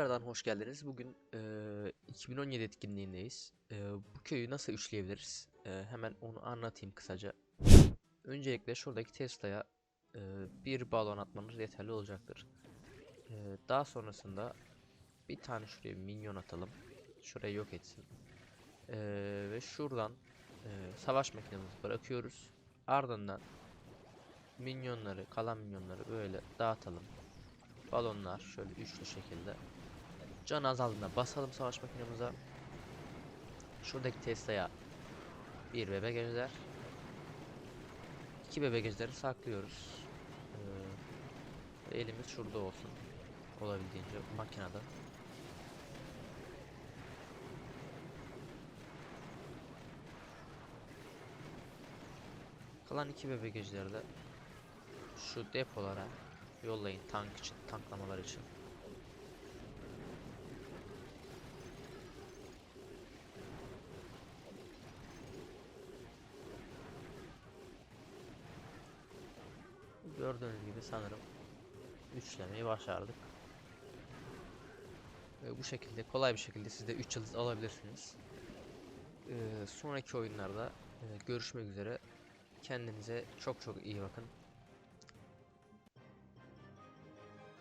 Tekrardan hoş geldiniz. Bugün eee, 2017 etkinliğindeyiz. Eee, bu köyü nasıl üçleyebiliriz? Eee, hemen onu anlatayım kısaca. Öncelikle şuradaki Tesla'ya eee, bir balon atmanız yeterli olacaktır. Eee, daha sonrasında bir tane şuraya bir minyon atalım. Şurayı yok etsin. Eee, ve şuradan eee, savaş makinemizi bırakıyoruz. Ardından minyonları, kalan minyonları böyle dağıtalım. Balonlar şöyle üçlü şekilde. Can azaldığında basalım savaş makinemize. Şuradaki Tesla'ya bir bebek ejder. iki bebek ejderi saklıyoruz. Ee, elimiz şurada olsun. Olabildiğince makinede. Kalan iki bebek ejderi de şu depolara yollayın tank için, tanklamalar için. Gördüğünüz gibi sanırım üçlemeyi başardık. Ve bu şekilde kolay bir şekilde siz de 3 yıldız alabilirsiniz. Ee, sonraki oyunlarda e, görüşmek üzere. Kendinize çok çok iyi bakın.